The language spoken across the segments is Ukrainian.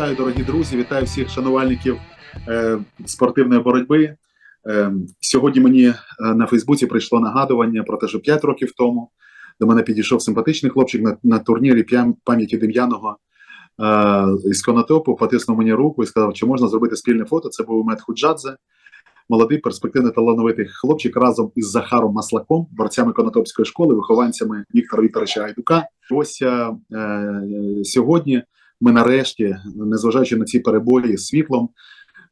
Вітаю, дорогі друзі! Вітаю всіх шанувальників е, спортивної боротьби. Е, сьогодні мені е, на Фейсбуці прийшло нагадування про те, що 5 років тому до мене підійшов симпатичний хлопчик на, на турнірі пам'яті Дем'яного е, із Конотопу, потиснув мені руку і сказав, чи можна зробити спільне фото. Це був Мед Худжадзе, молодий, перспективний талановитий хлопчик разом із Захаром Маслаком, борцями Конотопської школи, вихованцями Віктора Вікторовича Гайдука. Ось е, е, сьогодні ми нарешті, незважаючи на ці перебої з світлом,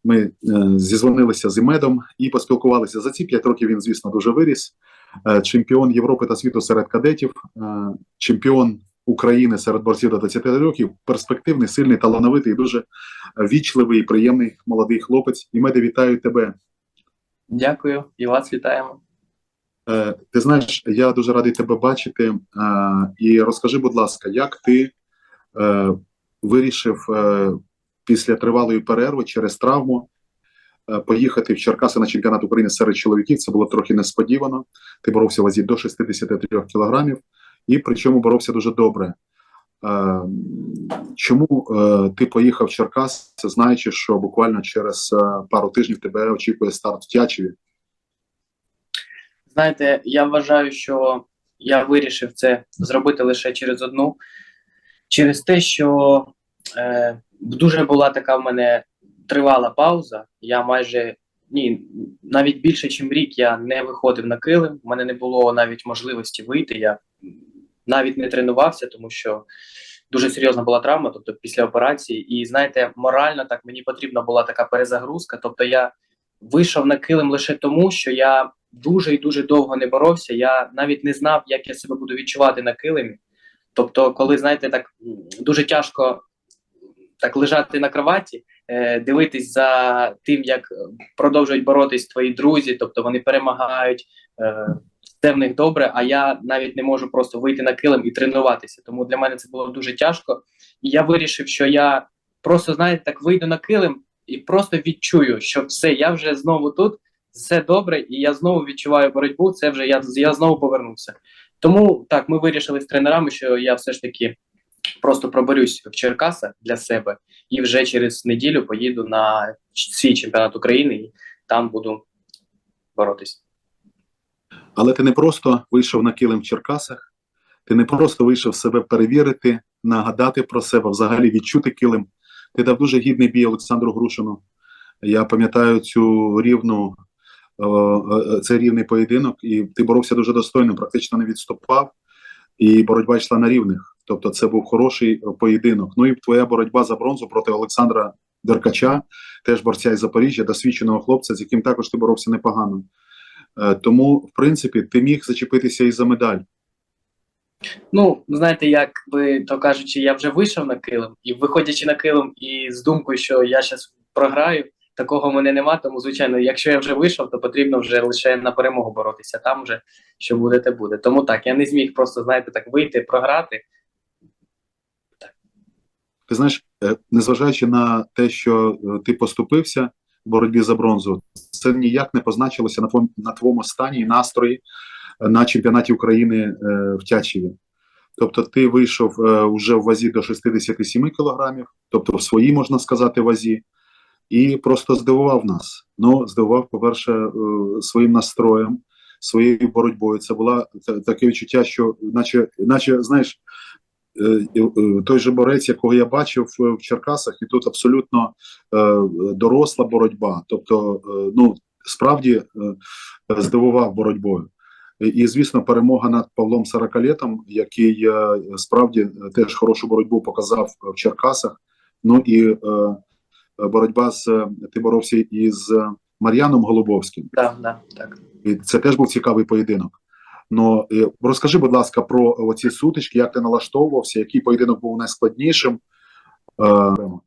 ми е, зізвонилися з Імедом і поспілкувалися. За ці п'ять років він, звісно, дуже виріс. Е, чемпіон Європи та світу серед кадетів, е, чемпіон України серед борців до 20 років, перспективний, сильний, талановитий, дуже вічливий, і приємний молодий хлопець. Імеде, вітаю тебе. Дякую, і вас вітаємо. Е, Ти знаєш, я дуже радий тебе бачити. Е, І розкажи, будь ласка, як ти е, вирішив е, після тривалої перерви через травму е, поїхати в Черкаси на чемпіонат України серед чоловіків? Це було трохи несподівано. Ти боровся в вазі до 63 кілограмів, і причому боровся дуже добре. Е, Чому ти поїхав в Черкас, знаючи, що буквально через пару тижнів тебе очікує старт в Тячеві? Знаєте, я вважаю, що я вирішив це зробити лише через одну, через те, що е, дуже була така в мене тривала пауза. Я майже ні, навіть більше, ніж рік я не виходив на килим. У мене не було навіть можливості вийти. Я навіть не тренувався, тому що дуже серйозна була травма, тобто після операції. І знаєте, морально так мені потрібна була така перезагрузка. Тобто я вийшов на килим лише тому, що я дуже і дуже довго не боровся. Я навіть не знав, як я себе буду відчувати на килимі. Тобто, коли знаєте, так дуже тяжко так лежати на кроваті, е, дивитись за тим, як продовжують боротись твої друзі, тобто вони перемагають. Е, все в них добре, а я навіть не можу просто вийти на килим і тренуватися. Тому для мене це було дуже тяжко. І я вирішив, що я просто, знаєте, так вийду на килим і просто відчую, що все, я вже знову тут, все добре, і я знову відчуваю боротьбу. Це вже я, я знову повернувся. Тому так, ми вирішили з тренерами, що я все ж таки просто проборюсь в Черкасах для себе і вже через неділю поїду на свій чемпіонат України і там буду боротись. Але ти не просто вийшов на килим в Черкасах, ти не просто вийшов себе перевірити, нагадати про себе, взагалі відчути килим. Ти дав дуже гідний бій Олександру Грушину. Я пам'ятаю цю рівну, е, е, цей рівний поєдинок, і ти боровся дуже достойно, практично не відступав, і боротьба йшла на рівних. Тобто, це був хороший е, поєдинок. Ну і твоя боротьба за бронзу проти Олександра Деркача, теж борця із Запоріжжя, досвідченого хлопця, з яким також ти боровся непогано. Е, Тому, в принципі, ти міг зачепитися і за медаль. Ну, знаєте, як би то кажучи, я вже вийшов на килим, і виходячи на килим і з думкою, що я зараз програю, такого в мене нема. Тому, звичайно, якщо я вже вийшов, то потрібно вже лише на перемогу боротися. Там вже що буде, те буде. Тому так, я не зміг просто, знаєте, так вийти, програти. Ти знаєш, е, незважаючи на те, що е, ти поступився в боротьбі за бронзу, це ніяк не позначилося на твоєму, на твоєму стані і настрої е, на чемпіонаті України в Тячеві. Тобто, ти вийшов е, вже в вазі до 67 кілограмів, тобто в своїй, можна сказати, вазі, і просто здивував нас. Ну, здивував, по-перше, своїм настроєм, своєю боротьбою. Це було таке відчуття, що, наче, наче знаєш, той же борець, якого я бачив е, в Черкасах, і тут абсолютно е, доросла боротьба. Тобто, е, ну справді е, здивував боротьбою. І, звісно, перемога над Павлом Саракалєтом, який е, справді е, теж хорошу боротьбу показав в Черкасах. Ну і е, боротьба з е, ти боровся із е, Мар'яном Голубовським. Так, да, так. І це теж був цікавий поєдинок. Ну е, розкажи, будь ласка, про оці сутички, як ти налаштовувався, який поєдинок був найскладнішим. Е,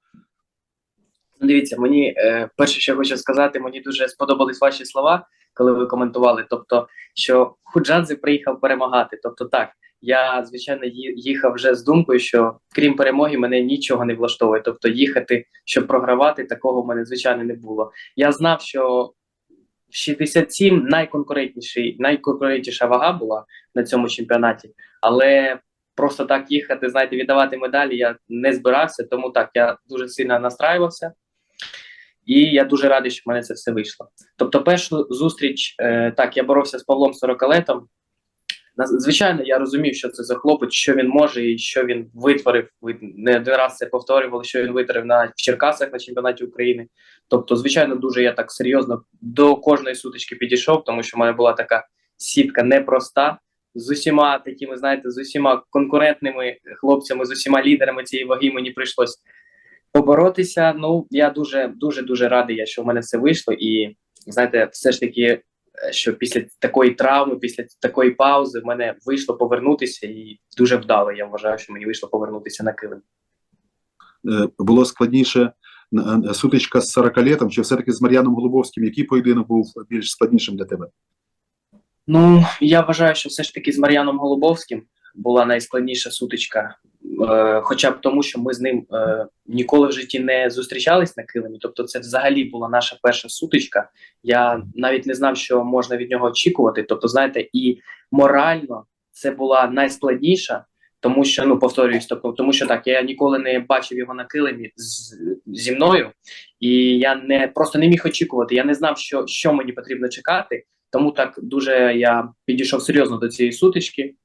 Ну, Дивіться, мені е, перше, що я хочу сказати, мені дуже сподобались ваші слова, коли ви коментували. Тобто, що Худжадзе приїхав перемагати. Тобто, так, я звичайно їхав вже з думкою, що крім перемоги, мене нічого не влаштовує. Тобто, їхати, щоб програвати, такого в мене звичайно не було. Я знав, що 67 найконкурентніший, найконкурентніша вага була на цьому чемпіонаті, але просто так їхати, знаєте, віддавати медалі я не збирався, тому так я дуже сильно настраювався. І я дуже радий, що в мене це все вийшло. Тобто, першу зустріч, е, так, я боровся з Павлом Сорокалетом. Звичайно, я розумів, що це за хлопець, що він може і що він витворив. Ви не один раз це повторювали, що він витворив на Черкасах на чемпіонаті України. Тобто, звичайно, дуже я так серйозно до кожної сутички підійшов, тому що в мене була така сітка непроста з усіма такими, знаєте, з усіма конкурентними хлопцями, з усіма лідерами цієї ваги мені прийшлось поборотися. Ну, я дуже, дуже, дуже радий, що в мене все вийшло. І знаєте, все ж таки, що після такої травми, після такої паузи, в мене вийшло повернутися, і дуже вдало. Я вважаю, що мені вийшло повернутися на килим. Е, Було складніше е, е, сутичка з 40-летом, чи все-таки з Мар'яном Голубовським? Який поєдинок був більш складнішим для тебе? Ну, я вважаю, що все ж таки з Мар'яном Голубовським була найскладніша сутичка, е, хоча б тому, що ми з ним е, ніколи в житті не зустрічались на килимі. Тобто, це взагалі була наша перша сутичка. Я навіть не знав, що можна від нього очікувати. Тобто, знаєте, і морально це була найскладніша, тому що ну повторююсь, тобто, тому що так, я ніколи не бачив його на килимі з, зі мною, і я не просто не міг очікувати. Я не знав, що, що мені потрібно чекати. Тому так дуже я підійшов серйозно до цієї сутички.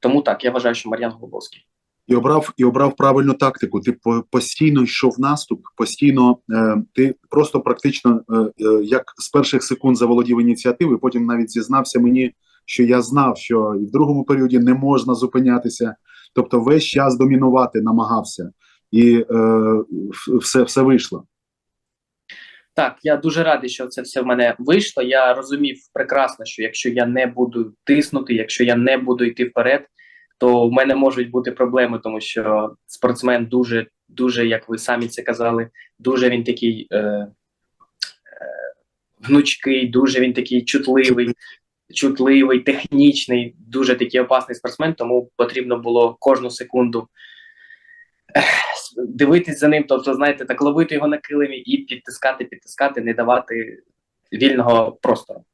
Тому так, я вважаю, що Мар'ян Голубовський. І обрав і обрав правильну тактику. Ти по- постійно йшов наступ, постійно е, ти просто практично е, е, як з перших секунд заволодів ініціативою. Потім навіть зізнався мені, що я знав, що і в другому періоді не можна зупинятися. Тобто, весь час домінувати намагався, і е, все, все вийшло. Так, я дуже радий, що це все в мене вийшло. Я розумів прекрасно, що якщо я не буду тиснути, якщо я не буду йти вперед, то в мене можуть бути проблеми, тому що спортсмен дуже, дуже, як ви самі це казали, дуже він такий е, е, гнучкий, дуже він такий чутливий, чутливий, технічний, дуже такий опасний спортсмен, тому потрібно було кожну секунду дивитись за ним, тобто, знаєте, так ловити його на килимі і підтискати, підтискати, не давати вільного простору.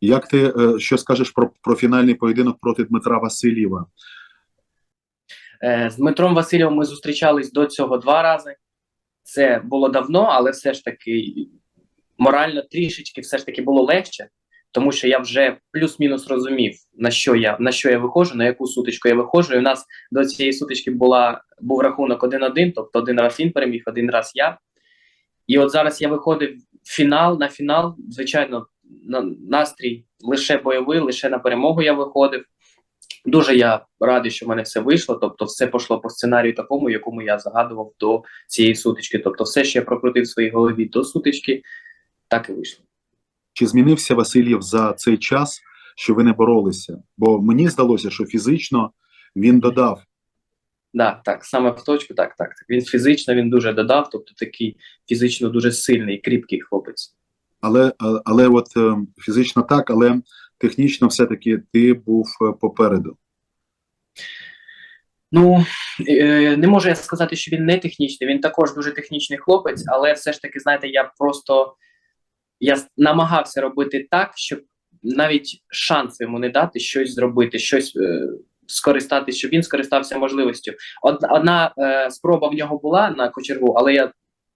Як ти е, що скажеш про, про фінальний поєдинок проти Дмитра Васильєва? Е, З Дмитром Васильовим ми зустрічались до цього два рази. Це було давно, але все ж таки морально трішечки все ж таки було легше, тому що я вже плюс-мінус розумів, на що я на що я виходжу, на яку сутичку я виходжу. І у нас до цієї сутички була був рахунок 1-1, тобто один раз він переміг, один раз я. І от зараз я виходив в фінал на фінал. Звичайно, на настрій лише бойовий, лише на перемогу я виходив. Дуже я радий, що в мене все вийшло. Тобто, все пішло по сценарію такому, якому я загадував до цієї сутички. Тобто, все, що я прокрутив в своїй голові до сутички, так і вийшло. Чи змінився Васильєв за цей час, що ви не боролися? Бо мені здалося, що фізично він додав. Да, так, саме в точку, так, так, так. Він фізично він дуже додав, тобто такий фізично дуже сильний, кріпкий хлопець. Але, але от е, фізично так, але технічно все-таки ти був е, попереду. Ну е, не можу я сказати, що він не технічний. Він також дуже технічний хлопець, але все ж таки, знаєте, я просто я намагався робити так, щоб навіть шанс йому не дати щось зробити, щось е, скористатися, щоб він скористався можливістю. Одна, одна е, спроба в нього була на кочергу, але я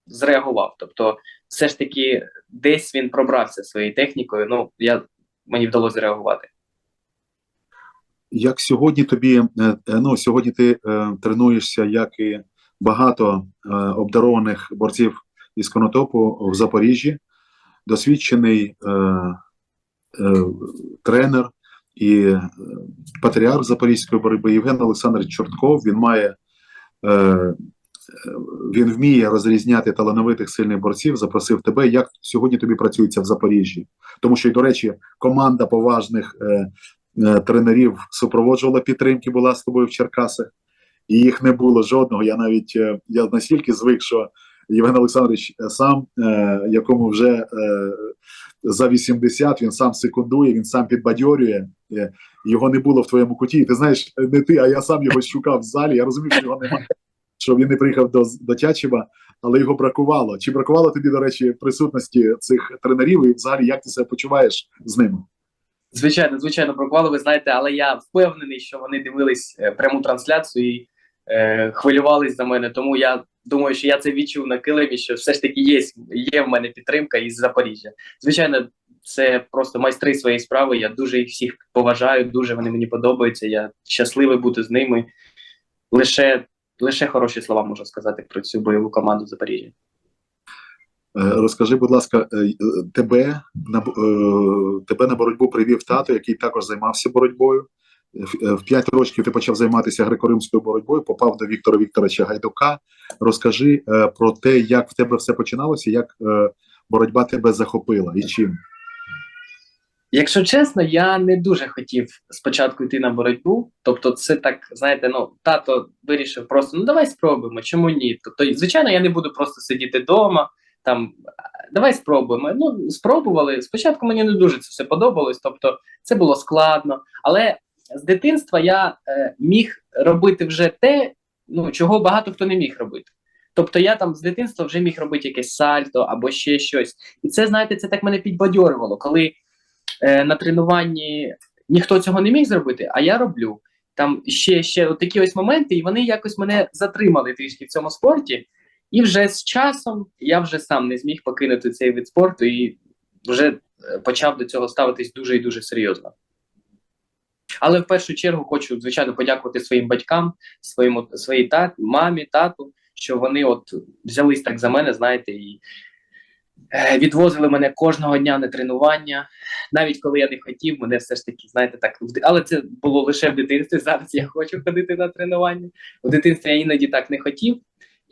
зреагував. Тобто, все ж таки, десь він пробрався своєю технікою. Ну я мені вдалося зреагувати. Як сьогодні тобі, е, е, ну сьогодні ти е, тренуєшся, як і багато е, обдарованих борців із конотопу в Запоріжжі, досвідчений е, е, тренер і е, патріарх запорізької боротьби Євген Олександрович Чортков. Він має е, е, він вміє розрізняти талановитих сильних борців. Запросив тебе. Як сьогодні тобі працюється в Запоріжжі? Тому що, до речі, команда поважних. Е, е, тренерів супроводжувала підтримки, була з тобою в Черкасах, і їх не було жодного. Я навіть е, я настільки звик, що Євген Олександрович е, сам, е, якому вже е, за 80, він сам секундує, він сам підбадьорює. Його не було в твоєму куті. Ти знаєш, не ти, а я сам його шукав в залі. Я розумів, що його немає, що він не приїхав до, до Тячева, але його бракувало. Чи бракувало тобі, до речі, присутності цих тренерів? І взагалі як ти себе почуваєш з ними? Звичайно, звичайно, про квали ви знаєте, але я впевнений, що вони дивились пряму трансляцію і е, хвилювались за мене. Тому я думаю, що я це відчув на килимі, що все ж таки є, є в мене підтримка із Запоріжжя. Звичайно, це просто майстри своєї справи. Я дуже їх всіх поважаю, дуже вони мені подобаються. Я щасливий бути з ними. Лише, лише хороші слова можу сказати про цю бойову команду Запоріжжя. Е, Розкажи, будь ласка, е, е, тебе на тебе на боротьбу привів тато, який також займався боротьбою. В- е, В 5 років ти почав займатися греко-римською боротьбою, попав до Віктора Вікторовича Гайдука. Розкажи е, про те, як в тебе все починалося, як е, боротьба тебе захопила і чим. Якщо чесно, я не дуже хотів спочатку йти на боротьбу. Тобто, це так, знаєте, ну тато вирішив просто: ну давай спробуємо, чому ні? Тобто, звичайно, я не буду просто сидіти вдома. Там давай спробуємо. Ну, спробували. Спочатку мені не дуже це все подобалось, тобто це було складно. Але з дитинства я е, міг робити вже те, ну чого багато хто не міг робити. Тобто я там з дитинства вже міг робити якесь сальто або ще щось. І це, знаєте, це так мене підбадьорювало, коли е, на тренуванні ніхто цього не міг зробити, а я роблю. Там ще, ще от такі ось моменти, і вони якось мене затримали трішки в цьому спорті. І вже з часом я вже сам не зміг покинути цей вид спорту і вже е, почав до цього ставитись дуже і дуже серйозно. Але в першу чергу хочу, звичайно, подякувати своїм батькам, своєму своїй тат, мамі, тату, що вони от взялись так за мене, знаєте, і е, відвозили мене кожного дня на тренування. Навіть коли я не хотів, мене все ж таки, знаєте, так але це було лише в дитинстві. Зараз я хочу ходити на тренування. В дитинстві я іноді так не хотів.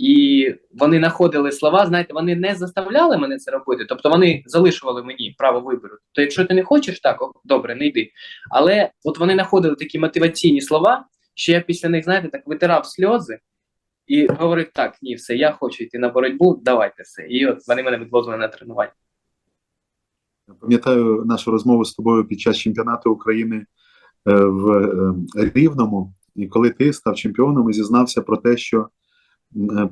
І вони знаходили слова, знаєте, вони не заставляли мене це робити, тобто вони залишували мені право вибору. То якщо ти не хочеш, так добре, не йди. Але от вони знаходили такі мотиваційні слова, що я після них, знаєте, так витирав сльози і говорив: так, ні, все, я хочу йти на боротьбу, давайте все. І от вони мене відвозили на тренування. Пам'ятаю нашу розмову з тобою під час чемпіонату України е, в е, Рівному, і коли ти став чемпіоном і зізнався про те, що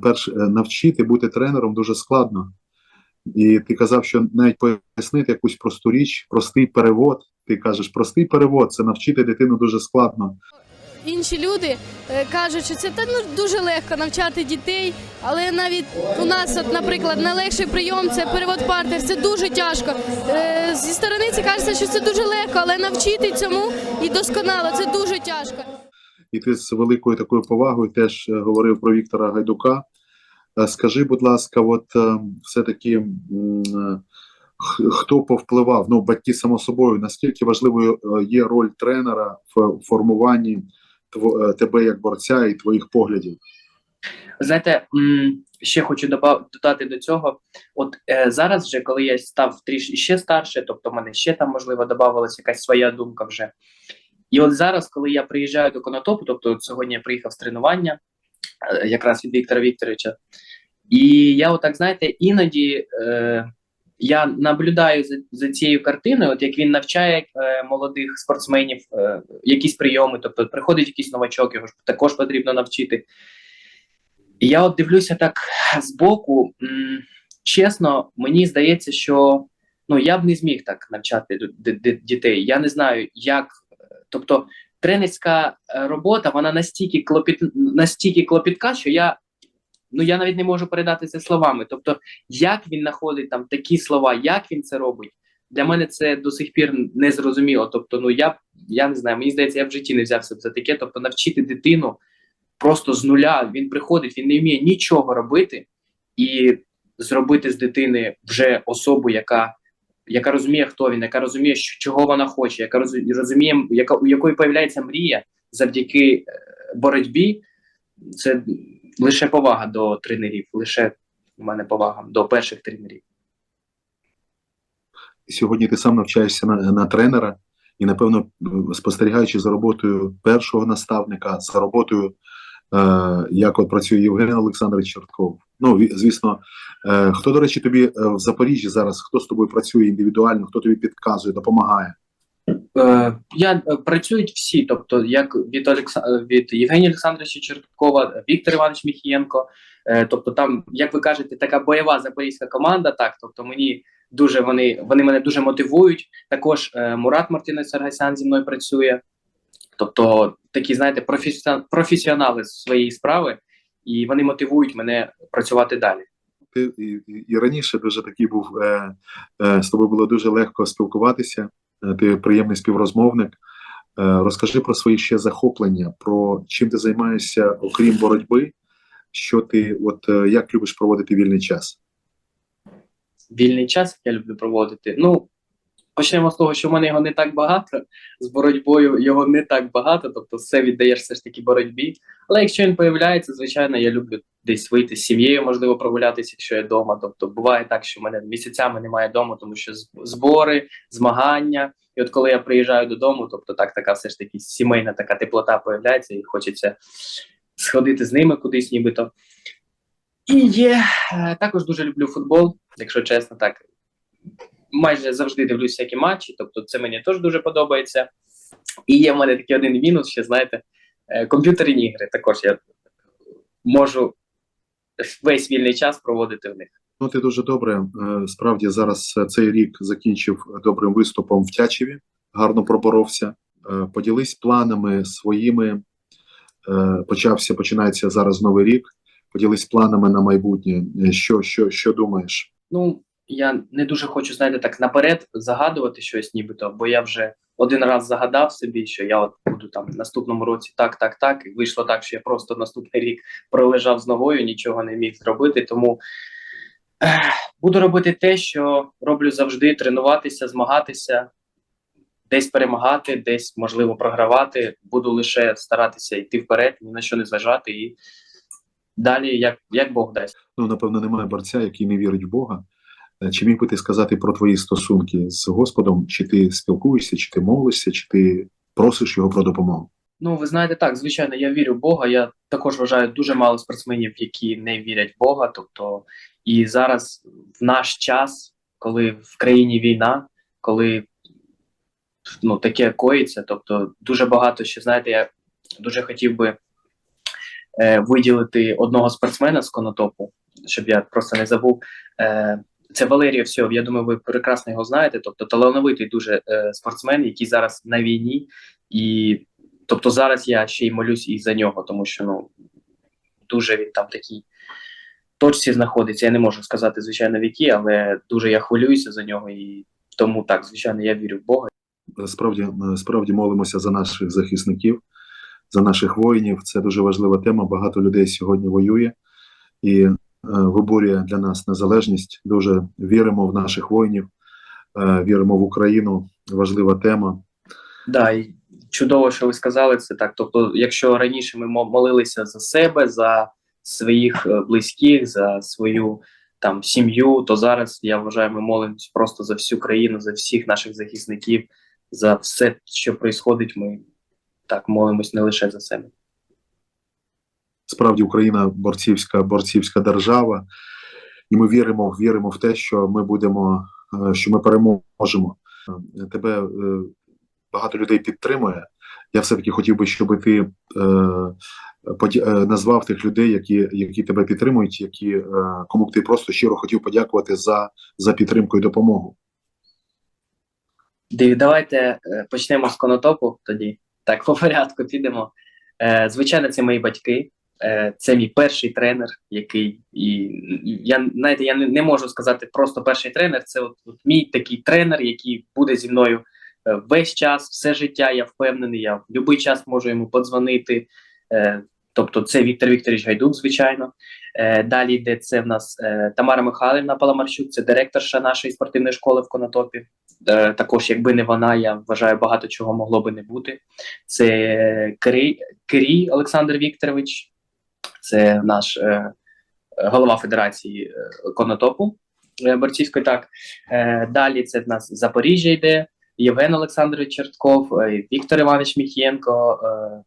перш е, навчити бути тренером дуже складно. І ти казав, що навіть пояснити якусь просту річ, простий перевод. Ти кажеш, простий перевод це навчити дитину дуже складно. Інші люди е, кажуть, що це та, ну, дуже легко навчати дітей, але навіть у нас, от, наприклад, найлегший прийом це перевод партер, це дуже тяжко. Е, зі сторони це кажеться, що це дуже легко, але навчити цьому і досконало це дуже тяжко. І ти з великою такою повагою теж е, говорив про Віктора Гайдука. Е, Скажи, будь ласка, от е, все-таки хто повпливав? Ну, батьки само собою, наскільки важливою є роль тренера в формуванні тебе як борця і твоїх поглядів? Знаєте, ще хочу додати до цього. От е, зараз, вже коли я став трішки ще старше, тобто мене ще там можливо додавалася якась своя думка вже. І от зараз, коли я приїжджаю до Конотопу, тобто сьогодні я приїхав з тренування, е, якраз від Віктора Вікторовича, і я отак, знаєте, іноді е, я наблюдаю за, за цією картиною, от як він навчає е, молодих спортсменів е, якісь прийоми, тобто приходить якийсь новачок, його ж також потрібно навчити. І я от дивлюся так збоку. м, Чесно, мені здається, що ну я б не зміг так навчати дітей. Я не знаю, як. Тобто, тренерська е, робота вона настільки клопіт, настільки клопітка, що я ну я навіть не можу передати це словами. Тобто, як він знаходить там такі слова, як він це робить, для мене це до сих пір не зрозуміло. Тобто, ну я я не знаю, мені здається, я в житті не взявся за таке. Тобто, навчити дитину просто з нуля. Він приходить, він не вміє нічого робити, і зробити з дитини вже особу, яка, яка розуміє, хто він, яка розуміє, чого вона хоче, яка розуміє, яка, у якої появляється мрія завдяки е, боротьбі. Це лише повага до тренерів, лише у мене повага до перших тренерів. Сьогодні ти сам навчаєшся на, на тренера, і, напевно, спостерігаючи за роботою першого наставника, за роботою, е, як от працює Євген Олександрович Чортков. Ну, звісно, е, хто, до речі, тобі е, в Запоріжжі зараз, хто з тобою працює індивідуально, хто тобі підказує, допомагає? Е, я працюють всі, тобто як від Олекса... е, від Євгенія Олександровича Черткова, Віктор Іванович Міхієнко. Тобто, там, як ви кажете, така бойова запорізька команда. Так, тобто мені дуже вони, вони мене дуже мотивують. Також Мурат Мартинець Саргасян зі мною працює. Тобто такі, знаєте, професіон- професіонали своєї справи, і вони мотивують мене працювати далі. Ти і, і, раніше дуже такий був е, е, з тобою було дуже легко спілкуватися. Е, ти приємний співрозмовник. Е, розкажи про свої ще захоплення, про чим ти займаєшся, окрім боротьби. Що ти, от е, як любиш проводити вільний час? Вільний час я люблю проводити. Ну, почнемо з того, що в мене його не так багато. З боротьбою його не так багато, тобто все віддаєш все ж таки боротьбі. Але якщо він появляється, звичайно, я люблю десь вийти з сім'єю, можливо, прогулятися, якщо я вдома. Тобто буває так, що в мене місяцями немає вдома, тому що збори, змагання. І от коли я приїжджаю додому, тобто так, така все ж таки сімейна така теплота появляється, і хочеться сходити з ними кудись, нібито. І є е, також дуже люблю футбол, якщо чесно, так майже завжди дивлюся всякі матчі, тобто це мені теж дуже подобається. І є в мене такий один мінус, ще знаєте, е, комп'ютерні ігри. Також я можу весь вільний час проводити в них. Ну, ти дуже добре. Е, Справді зараз е, цей рік закінчив добрим виступом в Тячеві, гарно проборовся. Поділись планами своїми. Почався, починається зараз новий рік. Поділись планами на майбутнє. Що, що, що думаєш? Ну, я не дуже хочу, знаєте, так наперед загадувати щось, нібито, бо я вже один раз загадав собі, що я от буду там в наступному році так, так, так. І вийшло так, що я просто наступний рік пролежав з ногою, нічого не міг зробити. Тому ех, буду робити те, що роблю завжди: тренуватися, змагатися, десь перемагати, десь можливо програвати. Буду лише старатися йти вперед, ні на що не зважати і далі, як, як Бог дасть. Ну, напевно, немає борця, який не вірить в Бога. Е, Чи міг би ти сказати про твої стосунки з Господом? Чи ти спілкуєшся, чи ти молишся, чи ти просиш його про допомогу? Ну, ви знаєте, так, звичайно, я вірю в Бога. Я також вважаю дуже мало спортсменів, які не вірять в Бога. Тобто, і зараз в наш час, коли в країні війна, коли ну, таке коїться, тобто дуже багато ще, знаєте, я дуже хотів би е, виділити одного спортсмена з конотопу, щоб я просто не забув. Е, це Валерій Овсьов, я думаю, ви прекрасно його знаєте. Тобто талановитий дуже е, спортсмен, який зараз на війні, і тобто зараз я ще й молюсь і за нього, тому що ну дуже він там такий точці знаходиться. Я не можу сказати, звичайно, в якій, але дуже я хвилююся за нього, і тому так, звичайно, я вірю в Бога. Справді, е, справді молимося за наших захисників, за наших воїнів. Це дуже важлива тема. Багато людей сьогодні воює і виборює для нас незалежність. Дуже віримо в наших воїнів, е, віримо в Україну. Важлива тема. Да, і чудово, що ви сказали це так. Тобто, якщо раніше ми мо- молилися за себе, за своїх е, близьких, за свою там сім'ю, то зараз я вважаю, ми молимось просто за всю країну, за всіх наших захисників, за все, що відбувається, Ми так молимось не лише за себе. Справді Україна борцівська, борцівська держава, і ми віримо, віримо в те, що ми будемо, е, що ми переможемо. Е, Тебе е, багато людей підтримує. Я все-таки хотів би, щоб ти е, назвав тих людей, які, які тебе підтримують, які, кому б ти просто щиро хотів подякувати за, за підтримку і допомогу. Давайте почнемо з конотопу тоді. Так, по порядку підемо. Звичайно, це мої батьки. Е, це мій перший тренер, який і я знаєте, я не, можу сказати просто перший тренер. Це от, от мій такий тренер, який буде зі мною е, весь час, все життя. Я впевнений. Я в будь-який час можу йому подзвонити. Е, тобто, це Віктор Вікторович Гайдук, звичайно. Далі йде це в нас Тамара Михайлівна Паламарчук, це директорша нашої спортивної школи в Конотопі. Також, якби не вона, я вважаю, багато чого могло би не бути. Це Кирій Олександр Вікторович, це наш е, голова Федерації е, конотопу е, борцівської. Так е, далі це в нас Запоріжжя йде, Євген Олександрович Чертков, е, Віктор Іванович Міхєнко, е,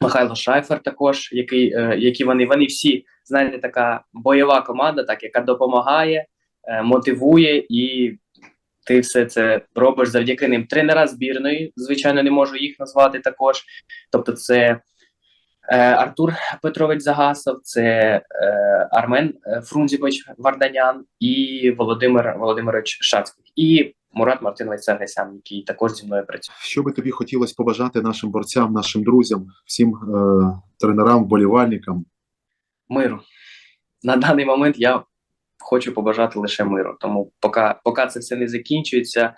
Михайло Шайфер, також, який, е, які вони, вони всі, знаєте, така бойова команда, так, яка допомагає, е, мотивує і ти все це робиш завдяки ним. Тренера збірної, звичайно, не можу їх назвати також. Тобто, це е, Артур Петрович Загасов, це е, Армен е, Фрунзівич Варданян і Володимир Володимирович Шацький. І Мурат Мартинович Саргасян, який також зі мною працює. Що би тобі хотілося побажати нашим борцям, нашим друзям, всім е, тренерам, вболівальникам? Миру. На даний момент я хочу побажати лише миру. Тому поки, поки це все не закінчується,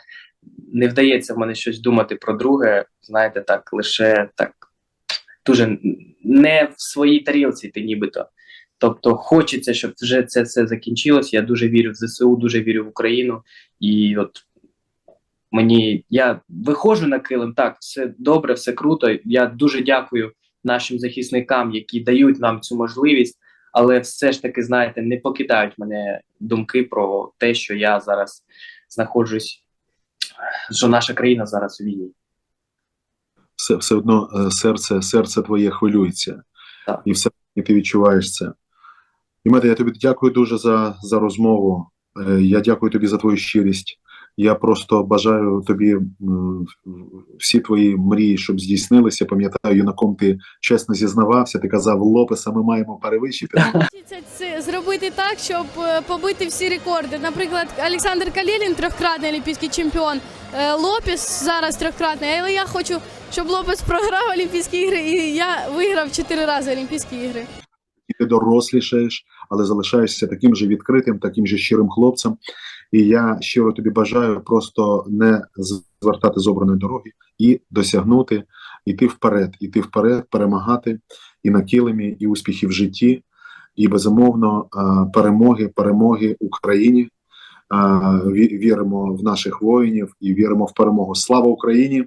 не вдається в мене щось думати про друге. Знаєте, так, лише так дуже не в своїй тарілці ти нібито. Тобто хочеться, щоб вже це все закінчилось. Я дуже вірю в ЗСУ, дуже вірю в Україну. І от мені я виходжу на килим, так, все добре, все круто. Я дуже дякую нашим захисникам, які дають нам цю можливість, але все ж таки, знаєте, не покидають мене думки про те, що я зараз знаходжусь, що наша країна зараз у війні. Все, все одно е, серце, серце твоє хвилюється, Так. і все і ти відчуваєш це. І Мете, я тобі дякую дуже за, за розмову. Е, Я дякую тобі за твою щирість. Я просто бажаю тобі всі твої мрії, щоб здійснилися. Пам'ятаю, юнаком ти чесно зізнавався. Ти казав, Лопеса ми маємо перевищити. Хочеться це зробити так, щоб е, побити всі рекорди. Наприклад, Олександр Калєлін, трьохкратний олімпійський чемпіон, Лопес зараз трьохкратний, але я хочу, щоб Лопес програв Олімпійські ігри, і я виграв чотири рази Олімпійські ігри. ти дорослішаєш, але залишаєшся таким же відкритим, таким же щирим хлопцем. І я щиро тобі бажаю просто не звертати з обраної дороги і досягнути, іти вперед, іти вперед, перемагати і на килимі, і успіхи в житті, і безумовно перемоги, перемоги Україні. Віримо в наших воїнів і віримо в перемогу. Слава Україні!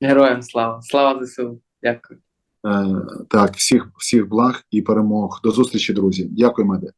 Героям слава! Слава ЗСУ! Дякую. Е, Так, всіх, всіх благ і перемог. До зустрічі, друзі. Дякую, Меде.